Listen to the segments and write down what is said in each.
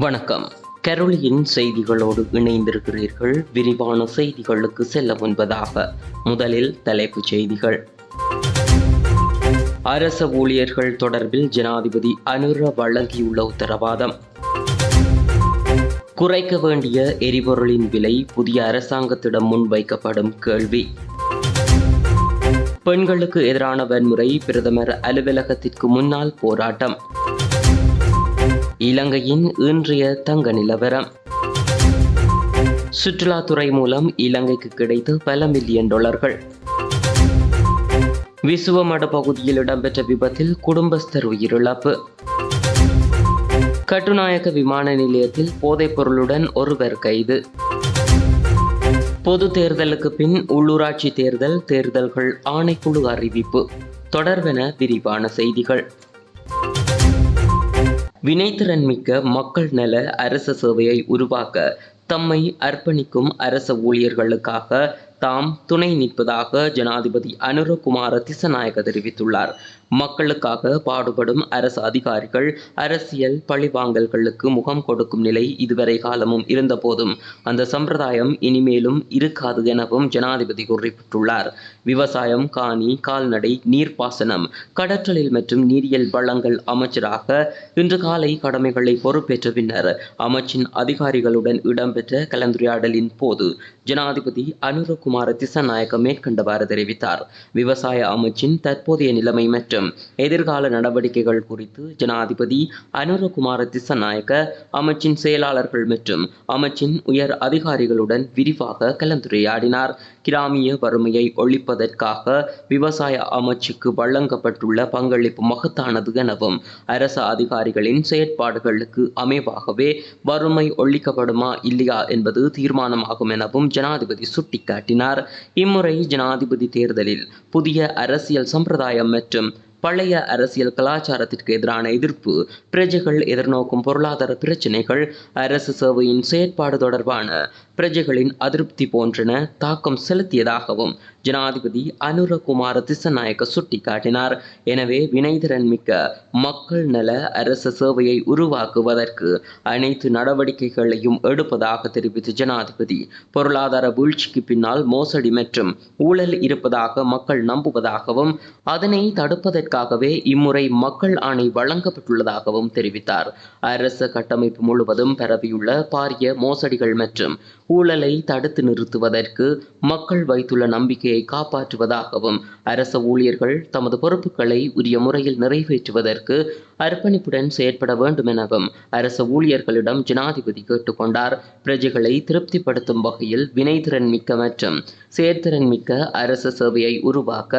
வணக்கம். கரோலியின் செய்திகளோடு இணைந்திருக்கிறீர்கள். விரிவான செய்திகளுக்கு செல்ல முன்பதாக முதலில் தலைப்புச் செய்திகள். அரச ஊழியர்கள் தொடர்பில் ஜனாதிபதி அனுர வழங்கியுள்ள உத்தரவாதம். குறைக்க வேண்டிய எரிபொருளின் விலை புதிய அரசாங்கத்திடம் முன்வைக்கப்படும் கேள்வி. பெண்களுக்கு எதிரான வன்முறை பிரதமர் அலுவலகத்திற்கு முன்னால் போராட்டம். இலங்கையின் இன்றைய தங்க நிலவரம். சுற்றுலாத்துறை மூலம் இலங்கைக்கு கிடைத்த பல மில்லியன் டாலர்கள் விசுவமட பகுதியில் இடம்பெற்ற விபத்தில் குடும்பஸ்தர் உயிரிழப்பு. கட்டுநாயக்க விமான நிலையத்தில் போதைப் பொருளுடன் ஒருவர் கைது. பொது தேர்தலுக்கு பின் உள்ளூராட்சி தேர்தல் தேர்தல்கள் ஆணைக்குழு அறிவிப்பு. தொடர்பென விரிவான செய்திகள். வினைத்திறன் மிக்க மக்கள் நல அரச சேவையை உருவாக்க தம்மை அர்ப்பணிக்கும் அரச ஊழியர்களுக்காக தாம் துணை நிற்பதாக ஜனாதிபதி அனுரகுமார திசநாயக தெரிவித்துள்ளார். மக்களுக்காக பாடுபடும் அரசு அதிகாரிகள் அரசியல் பழிவாங்கல்களுக்கு முகம் கொடுக்கும் நிலை இதுவரை காலமும் இருந்தபோதும். அந்த சம்பிரதாயம் இனிமேலும் இருக்காது எனவும் ஜனாதிபதி குறிப்பிட்டுள்ளார். விவசாயம் காணி கால்நடை நீர்ப்பாசனம் கடற்றலில் மற்றும் நீரியல் வளங்கள் அமைச்சராக இன்று காலை கடமைகளை பொறுப்பேற்ற பின்னர் அமைச்சின் அதிகாரிகளுடன் இடம்பெற்ற கலந்துரையாடலின் போது ஜனாதிபதி அனுரகுமார திசநாயக்க மேற்கண்டவாறு தெரிவித்தார். விவசாய அமைச்சின் தற்போதைய நிலைமை மற்றும் எதிர்கால நடவடிக்கைகள் குறித்து ஜனாதிபதி அனுரகுமார திசநாயக்க அமைச்சின் செயலாளர்கள் மற்றும் அமைச்சின் உயர் அதிகாரிகளுடன் விரிவாக கலந்துரையாடினார். கிராமிய வறுமையை ஒழிப்பதற்காக விவசாய அமைச்சுக்கு வழங்கப்பட்டுள்ள பங்களிப்பு மகத்தானது எனவும் அரச அதிகாரிகளின் செயற்பாடுகளுக்கு அமைவாகவே வறுமை ஒழிக்கப்படுமா இல்லையா என்பது தீர்மானமாகும் எனவும் ஜனாதிபதி சுட்டிக்காட்டினார். இம்முறை ஜனாதிபதி தேர்தலில் புதிய அரசியல் சம்பிரதாயம் மற்றும் பழைய அரசியல் கலாச்சாரத்திற்கு எதிரான எதிர்ப்பு பிரஜைகள் எதிர்நோக்கும் பொருளாதார பிரச்சினைகள் அரசு சேவையின் செயற்பாடு தொடர்பான பிரஜைகளின் அதிருப்தி போன்றன தாக்கம் செலுத்தியதாகவும் ஜனாதிபதி அனுரகுமார திசநாயக்க சுட்டிக்காட்டினார். எனவே வினைதிறன் மிக்க மக்கள் நல அரச சேவையை உருவாக்குவதற்கு அனைத்து நடவடிக்கைகளையும் எடுப்பதாக தெரிவித்த ஜனாதிபதி பொருளாதார வீழ்ச்சிக்கு பின்னால் மோசடி மற்றும் ஊழல் இருப்பதாக மக்கள் நம்புவதாகவும் அதனை தடுப்பதற்காகவே இம்முறை மக்கள் ஆணை வழங்கப்பட்டுள்ளதாகவும் தெரிவித்தார். அரச கட்டமைப்பு முழுவதும் பரவியுள்ள பாரிய மோசடிகள் மற்றும் ஊழலை தடுத்து நிறுத்துவதற்கு மக்கள் வைத்துள்ள நம்பிக்கையை காப்பாற்றுவதாகவும் அரச ஊழியர்கள் தமது பொறுப்புகளை உரிய முறையில் நிறைவேற்றுவதற்கு அர்ப்பணிப்புடன் செயற்பட வேண்டும் எனவும் அரச ஊழியர்களிடம் ஜனாதிபதி கேட்டுக்கொண்டார். பிரஜைகளை திருப்திப்படுத்தும் வகையில் வினைத்திறன் மிக்க மற்றும் செயற்திறன் மிக்க அரச சேவையை உருவாக்க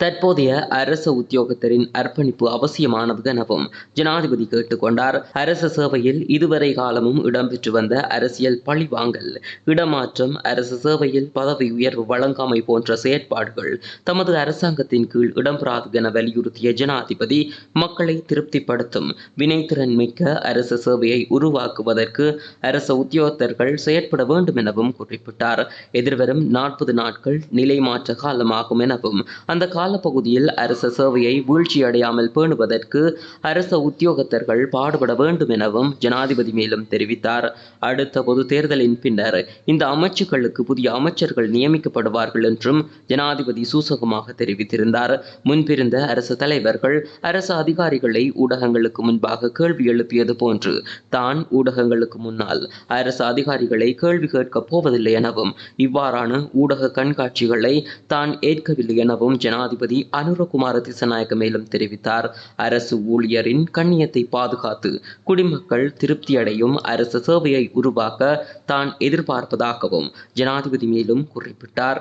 தற்போதைய அரச உத்தியோகத்தரின் அர்ப்பணிப்பு அவசியமானது எனவும் ஜனாதிபதி கேட்டுக்கொண்டார் அரச சேவையில் இதுவரை காலமும் இடம்பெற்று வந்த அரசியல் பழிவாங்கல் இடமாற்றம் அரசு சேவையில் பதவி உயர்வு வழங்காமை போன்ற செயற்பாடுகள் தமது அரசாங்கத்தின் கீழ் இடம்பெறாது என வலியுறுத்திய ஜனாதிபதி மக்களை திருப்திப்படுத்தும் வினைத்திறன் மிக்க அரச சேவையை உருவாக்குவதற்கு அரச உத்தியோகத்தர்கள் செயற்பட வேண்டும் எனவும் குறிப்பிட்டார். எதிர்வரும் நாற்பது நாட்கள் நிலைமாற்ற காலமாகும் எனவும் அந்த காலப்பகுதியில் அரச சேவையை வீழ்ச்சியடையாமல் பேணுவதற்கு அரச உத்தியோகத்தர்கள் பாடுபட வேண்டும் எனவும் ஜனாதிபதி மேலும் தெரிவித்தார். அடுத்த பொது தேர்தலின் பின்னர் இந்த அமைச்சுக்களுக்கு புதிய அமைச்சர்கள் நியமிக்கப்படுவார்கள் என்றும் ஜனாதிபதி சூசகமாக தெரிவித்திருந்தார். முன்பிருந்த அரசு தலைவர்கள் அரசு அதிகாரிகளை ஊடகங்களுக்கு முன்பாக கேள்வி எழுப்பியது போன்று தான் ஊடகங்களுக்கு முன்னால் அரசு அதிகாரிகளை கேள்வி கேட்கப் போவதில்லை எனவும் இவ்வாறான ஊடக கண்காட்சிகளை தான் ஏற்கவில்லை எனவும் ஜனாதிபதி ஜனாதிபதி அனுரகுமார திசநாயக்க மேலும் தெரிவித்தார். அரசு ஊழியரின் கண்ணியத்தை பாதுகாத்து குடிமக்கள் திருப்தியடையும் அரசு சேவையை உருவாக்க தான் எதிர்பார்ப்பதாகவும் ஜனாதிபதி மேலும் குறிப்பிட்டார்.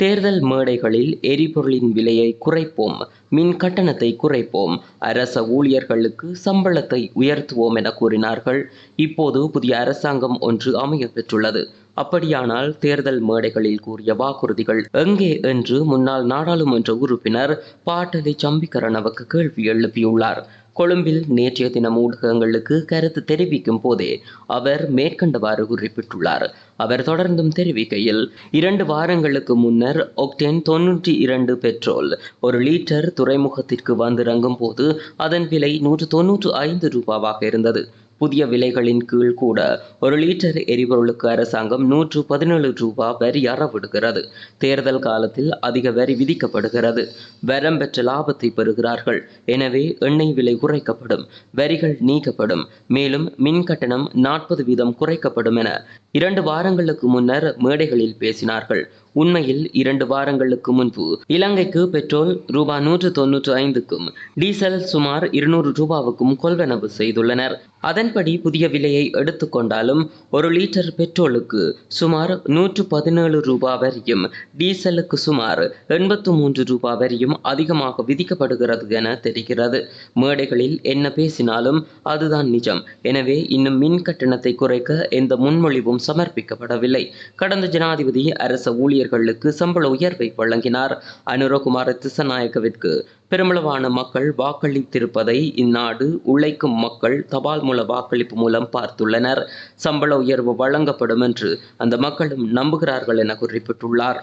தேர்தல் மேடைகளில் எரிபொருளின் விலையை குறைப்போம் மின் கட்டணத்தை குறைப்போம் அரச ஊழியர்களுக்கு சம்பளத்தை உயர்த்துவோம் என கூறினார்கள். இப்போது புதிய அரசாங்கம் ஒன்று அமைய பெற்றுள்ளது. அப்படியானால் தேர்தல் மேடைகளில் கூறிய வாக்குறுதிகள் எங்கே என்று முன்னாள் நாடாளுமன்ற உறுப்பினர் பாட்டலி சம்பிக்கரணவுக்கு கேள்வி எழுப்பியுள்ளார். கொழும்பில் நேற்றைய தினம் ஊடகங்களுக்கு கருத்து தெரிவிக்கும் போதே அவர் மேற்கண்டவாறு குறிப்பிட்டுள்ளார். அவர் தொடர்ந்தும் தெரிவிக்கையில் இரண்டு வாரங்களுக்கு முன்னர் ஒக்டேன் தொன்னூற்றி இரண்டு பெட்ரோல் ஒரு லீட்டர் துறைமுகத்திற்கு வந்திறங்கும் போது அதன் விலை நூற்று தொன்னூற்று ஐந்து ரூபாவாக இருந்தது. புதிய விலைகளின் கீழ் கூட ஒரு லிட்டர் எரிபொருளுக்கு அரசாங்கம் நூற்று பதினேழு ரூபா வரி அறவிடுகிறது. தேர்தல் காலத்தில் அதிக வரி விதிக்கப்படுகிறது. வரம் பெற்ற லாபத்தை பெறுகிறார்கள். எனவே எண்ணெய் விலை குறைக்கப்படும் வரிகள் நீக்கப்படும். மேலும் மின் கட்டணம் நாற்பது வீதம் குறைக்கப்படும் என இரண்டு வாரங்களுக்கு முன்னர் மேடைகளில் பேசினார்கள். உண்மையில் இரண்டு வாரங்களுக்கு முன்பு இலங்கைக்கு பெட்ரோல் ரூபாய் நூற்று தொன்னூற்று ஐந்துக்கும் டீசல் சுமார் இருநூறு ரூபாவுக்கும் கொள்வனவு செய்துள்ளனர். அதன்படி புதிய விலையை எடுத்துக்கொண்டாலும் ஒரு லிட்டர் பெட்ரோலுக்கு சுமார் நூற்று பதினேழு ரூபாய் வரையும் டீசலுக்கு சுமார் எண்பத்து மூன்று ரூபாய் வரையும் அதிகமாக விதிக்கப்படுகிறது என தெரிகிறது. மேடைகளில் என்ன பேசினாலும் அதுதான் நிஜம். எனவே இன்னும் மின் கட்டணத்தை குறைக்க எந்த முன்மொழிவும் சமர்ப்பிக்கப்படவில்லை. கடந்த ஜனாதிபதி அரச ஊழியர்களுக்கு சம்பள உயர்வை வழங்கினார். அனுரகுமார திசநாயக்கவிற்கு பெருமளவான மக்கள் வாக்களித்திருப்பதை இந்நாடு உழைக்கும் மக்கள் தபால் மூல வாக்களிப்பு மூலம் பார்த்துள்ளனர். சம்பள உயர்வு வழங்கப்படும் என்று அந்த மக்களும் நம்புகிறார்கள் என குறிப்பிட்டுள்ளார்.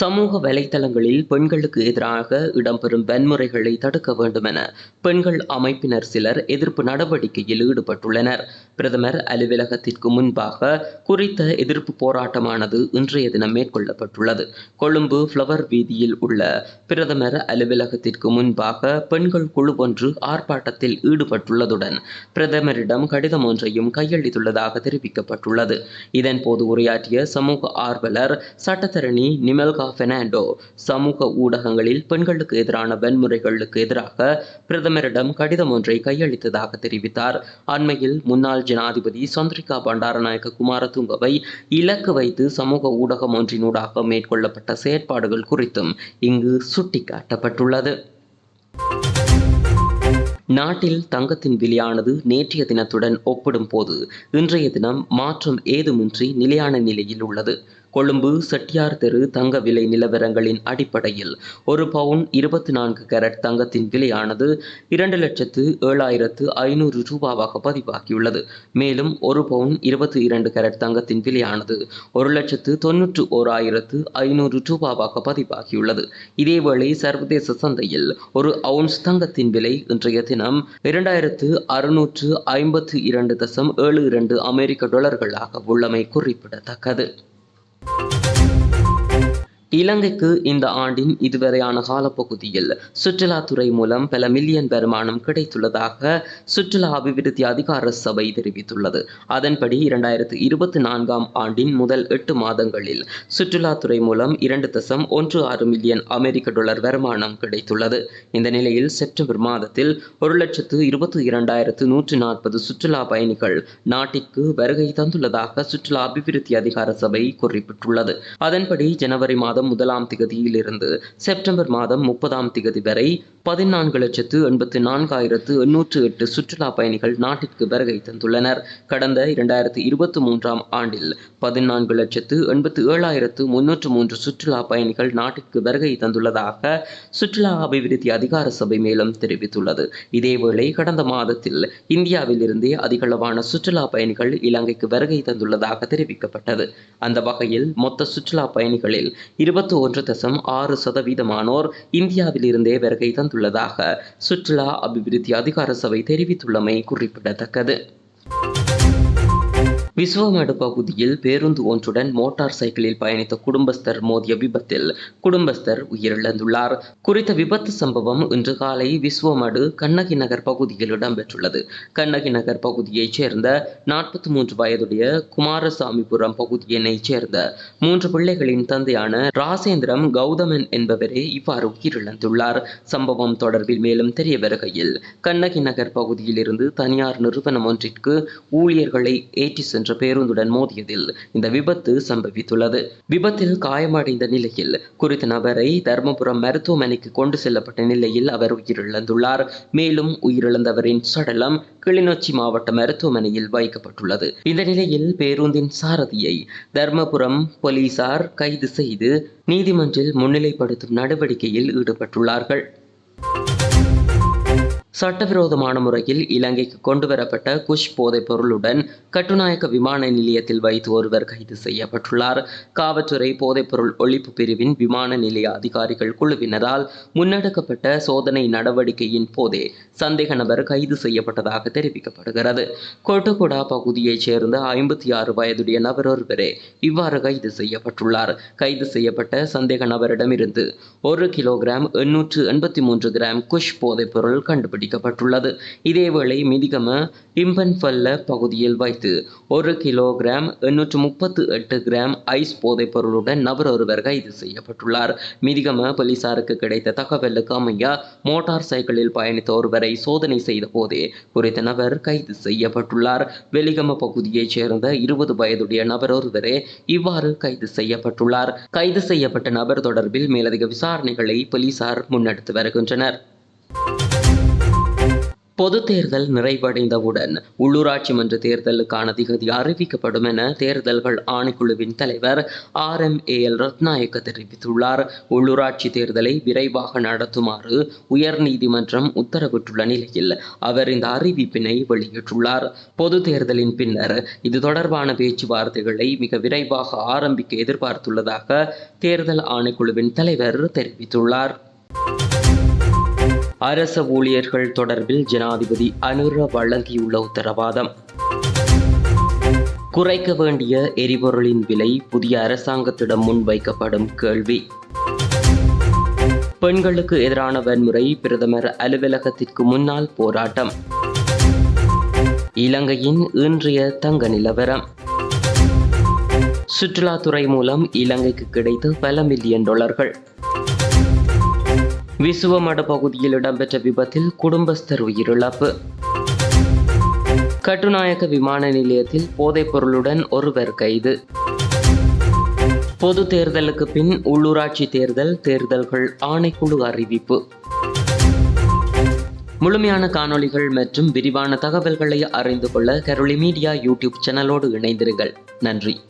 சமூக வலைதளங்களில் பெண்களுக்கு எதிராக இடம்பெறும் வன்முறைகளை தடுக்க வேண்டும் என பெண்கள் அமைப்பினர் சிலர் எதிர்ப்பு நடவடிக்கையில் ஈடுபட்டுள்ளனர். பிரதமர் அலுவலகத்திற்கு முன்பாக குறித்த எதிர்ப்பு போராட்டமானது இன்றைய தினம் மேற்கொள்ளப்பட்டுள்ளது. கொழும்பு ஃப்ளவர் வீதியில் உள்ள பிரதமர் அலுவலகத்திற்கு முன்பாக பெண்கள் குழு ஒன்று ஆர்ப்பாட்டத்தில் ஈடுபட்டுள்ளதுடன் பிரதமரிடம் கடிதம் ஒன்றையும் கையளித்துள்ளதாக தெரிவிக்கப்பட்டுள்ளது. இதன்போது உரையாற்றிய சமூக ஆர்வலர் சட்டத்தரணி நிமல்கா பெர்னாண்டோ சமூக ஊடகங்களில் பெண்களுக்கு எதிரான வன்முறைகளுக்கு எதிராக பிரதமரிடம் கடிதம் ஒன்றை கையளித்ததாக தெரிவித்தார். அண்மையில் முன்னாள் ஜனாதிபதி சந்திரிகா பண்டாரநாயக்க குமாரதுங்கவை இலக்கு வைத்து சமூக ஊடகம் ஒன்றினூடாக மேற்கொள்ளப்பட்ட செயற்பாடுகள் குறித்தும் இங்கு சுட்டிக்காட்டப்பட்டுள்ளது. நாட்டில் தங்கத்தின் விலையானது நேற்றைய தினத்துடன் ஒப்பிடும் போது இன்றைய தினம் மாற்றம் ஏதுமின்றி நிலையான நிலையில் உள்ளது. கொழும்பு செட்டியார் தெரு தங்க விலை நிலவரங்களின் அடிப்படையில் ஒரு பவுன் இருபத்தி நான்கு கேரட் தங்கத்தின் விலையானது இரண்டு லட்சத்து ஏழாயிரத்து ஐநூறு ரூபாவாக பதிவாகியுள்ளது. மேலும் ஒரு பவுன் இருபத்தி இரண்டு கேரட் தங்கத்தின் விலையானது ஒரு லட்சத்து தொன்னூற்று ஓராயிரத்து ஐநூறு ரூபாவாக பதிவாகியுள்ளது. இதேவேளை சர்வதேச சந்தையில் ஒரு அவுன்ஸ் தங்கத்தின் விலை இன்றைய தினம் இரண்டாயிரத்து அறுநூற்று ஐம்பத்து இரண்டு தசம் ஏழு இரண்டு அமெரிக்க டாலர்களாக உள்ளமை குறிப்பிடத்தக்கது. Bye. இலங்கைக்கு இந்த ஆண்டின் இதுவரையான காலப்பகுதியில் சுற்றுலாத்துறை மூலம் பல மில்லியன் வருமானம் கிடைத்துள்ளதாக சுற்றுலா அபிவிருத்தி அதிகார சபை தெரிவித்துள்ளது. அதன்படி இரண்டாயிரத்து இருபத்தி நான்காம் ஆண்டின் முதல் எட்டு மாதங்களில் சுற்றுலாத்துறை மூலம் இரண்டு தசம் ஒன்று ஆறு மில்லியன் அமெரிக்க டாலர் வருமானம் கிடைத்துள்ளது. இந்த நிலையில் செப்டம்பர் மாதத்தில் ஒரு லட்சத்து இருபத்தி இரண்டாயிரத்து நூற்று நாற்பது சுற்றுலா பயணிகள் நாட்டிற்கு வருகை தந்துள்ளதாக சுற்றுலா அபிவிருத்தி அதிகார சபை குறிப்பிட்டுள்ளது. அதன்படி ஜனவரி மாதம் மாதம் முதலாம் திகதியிலிருந்து செப்டம்பர் மாதம் முப்பதாம் திகதி வரை பதினான்கு லட்சத்து எண்பத்து நான்காயிரத்து எண்ணூற்று எட்டு சுற்றுலா பயணிகள் நாட்டிற்கு வருகை தந்துள்ளனர். கடந்த இரண்டாயிரத்து இருபத்தி மூன்றாம் ஆண்டில் பதினான்கு லட்சத்து எண்பத்து ஏழாயிரத்து முன்னூற்று மூன்று சுற்றுலா பயணிகள் நாட்டிற்கு வருகை தந்துள்ளதாக சுற்றுலா அபிவிருத்தி அதிகார சபை மேலும் தெரிவித்துள்ளது. இதேவேளை கடந்த மாதத்தில் இந்தியாவிலிருந்தே அதிகளவான சுற்றுலா பயணிகள் இலங்கைக்கு வருகை தந்துள்ளதாக தெரிவிக்கப்பட்டது. அந்த வகையில் மொத்த சுற்றுலா பயணிகளில் இரு இருபத்தி ஒன்று தசம் ஆறு சதவீதமானோர் இந்தியாவில் இருந்தே வருகை தந்துள்ளதாக சுற்றுலா அபிவிருத்தி அதிகார சபை தெரிவித்துள்ளமை குறிப்பிடத்தக்கது. விஸ்வமடு பகுதியில் பேருந்து ஒன்றுடன் மோட்டார் சைக்கிளில் பயணித்த குடும்பஸ்தர் மோதிய விபத்தில் குடும்பஸ்தர் உயிரிழந்துள்ளார். குறித்த விபத்து சம்பவம் இன்று காலை விஸ்வமடு கண்ணகி நகர் பகுதியில் இடம்பெற்றுள்ளது. கண்ணகி நகர் பகுதியைச் சேர்ந்த நாற்பத்தி மூன்று வயதுடைய குமாரசாமிபுரம் பகுதியினைச் சேர்ந்த மூன்று பிள்ளைகளின் தந்தையான ராசேந்திரம் கௌதமன் என்பவரே இவ்வாறு உயிரிழந்துள்ளார். சம்பவம் தொடர்பில் மேலும் தெரிய வருகையில் கண்ணகி நகர் பகுதியில் இருந்து தனியார் நிறுவனம் ஒன்றிற்கு ஊழியர்களை ஏற்றி சென்ற பேருந்துடன் மோதியதில் இந்த விபத்து சம்பவித்துள்ளது. விபத்தில் காயமடைந்த நிலையில் குறித்த நபரை தர்மபுரம் மருத்துவமனைக்கு கொண்டு செல்லப்பட்ட நிலையில் அவர் உயிரிழந்துள்ளார். மேலும் உயிரிழந்தவரின் சடலம் கிளிநொச்சி மாவட்ட மருத்துவமனையில் வைக்கப்பட்டுள்ளது. இந்த நிலையில் பேருந்தின் சாரதியை தர்மபுரம் போலீசார் கைது செய்து நீதிமன்றில் முன்னிலைப்படுத்தும் நடவடிக்கையில் ஈடுபட்டுள்ளார்கள். சட்டவிரோதமான முறையில் இலங்கைக்கு கொண்டுவரப்பட்ட குஷ் போதைப் பொருளுடன் கட்டுநாயக்க விமான நிலையத்தில் வைத்து ஒருவர் கைது செய்யப்பட்டுள்ளார். காவல்துறை போதைப்பொருள் ஒழிப்பு பிரிவின் விமான நிலைய அதிகாரிகள் குழுவினரால் முன்னெடுக்கப்பட்ட சோதனை நடவடிக்கையின் போதே சந்தேக நபர் கைது செய்யப்பட்டதாக தெரிவிக்கப்படுகிறது. கோட்டகுடா பகுதியைச் சேர்ந்த ஐம்பத்தி ஆறு வயதுடைய நபர் ஒருவரே இவ்வாறு கைது செய்யப்பட்டுள்ளார். கைது செய்யப்பட்ட சந்தேக நபரிடமிருந்து ஒரு கிலோகிராம் எண்ணூற்று எண்பத்தி மூன்று கிராம் குஷ் போதைப் பொருள் கண்டுபிடிக்கப்பட்டுள்ளது இதேவேளை மிதிகம இம்பன்பல்ல பகுதியில் வைத்து ஒரு கிலோகிராம் எண்ணூற்று முப்பத்து எட்டு கிராம் ஐஸ் போதைப் பொருளுடன் நபர் ஒருவர் கைது செய்யப்பட்டுள்ளார். மிதிகம போலீசாருக்கு கிடைத்த தகவலுக்கு அமைய மோட்டார் சைக்கிளில் பயணித்த ஒருவரை சோதனை செய்த போதே குறித்த நபர் கைது செய்யப்பட்டுள்ளார். வெலிகம பகுதியைச் சேர்ந்த இருபது வயதுடைய நபர் ஒருவரே இவ்வாறு கைது செய்யப்பட்டுள்ளார். கைது செய்யப்பட்ட நபர் தொடர்பில் மேலதிக விசாரணைகளை போலீசார் முன்னெடுத்து வருகின்றனர். பொது தேர்தல் நிறைவடைந்தவுடன் உள்ளூராட்சி மன்ற தேர்தலுக்கான திகதி அறிவிக்கப்படும் என தேர்தல்கள் ஆணைக்குழுவின் தலைவர் R M A L Rathnayake தெரிவித்துள்ளார். உள்ளூராட்சி தேர்தலை விரைவாக நடத்துமாறு உயர்நீதிமன்றம் உத்தரவிட்டுள்ள நிலையில் அவர் இந்த அறிவிப்பினை வெளியிட்டுள்ளார். பொது தேர்தலின் பின்னர் இது தொடர்பான பேச்சுவார்த்தைகளை மிக விரைவாக ஆரம்பிக்க எதிர்பார்த்துள்ளதாக தேர்தல் ஆணைக்குழுவின் தலைவர் தெரிவித்துள்ளார். அரச ஊழியர்கள் தொடர்பில் ஜனாதிபதி அனுர வழங்கியுள்ள உத்தரவாதம். குறைக்க வேண்டிய எரிபொருளின் விலை புதிய அரசாங்கத்திடம் முன்வைக்கப்படும் கேள்வி. பெண்களுக்கு எதிரான வன்முறை பிரதமர் அலுவலகத்திற்கு முன்னால் போராட்டம். இலங்கையின் இன்றைய தங்க நிலவரம். சுற்றுலாத்துறை மூலம் இலங்கைக்கு கிடைத்த பல மில்லியன் டாலர்கள். விசுவமட பகுதியில் இடம்பெற்ற விபத்தில் குடும்பஸ்தர் உயிரிழப்பு. கட்டுநாயக்க விமான நிலையத்தில் போதைப் பொருளுடன் ஒருவர் கைது. பொது தேர்தலுக்கு பின் உள்ளூராட்சி தேர்தல் தேர்தல்கள் ஆணைக்குழு அறிவிப்பு. முழுமையான காணொளிகள் மற்றும் விரிவான தகவல்களை அறிந்து கொள்ள கரோலி மீடியா யூடியூப் சேனலோடு இணைந்திருங்கள். நன்றி.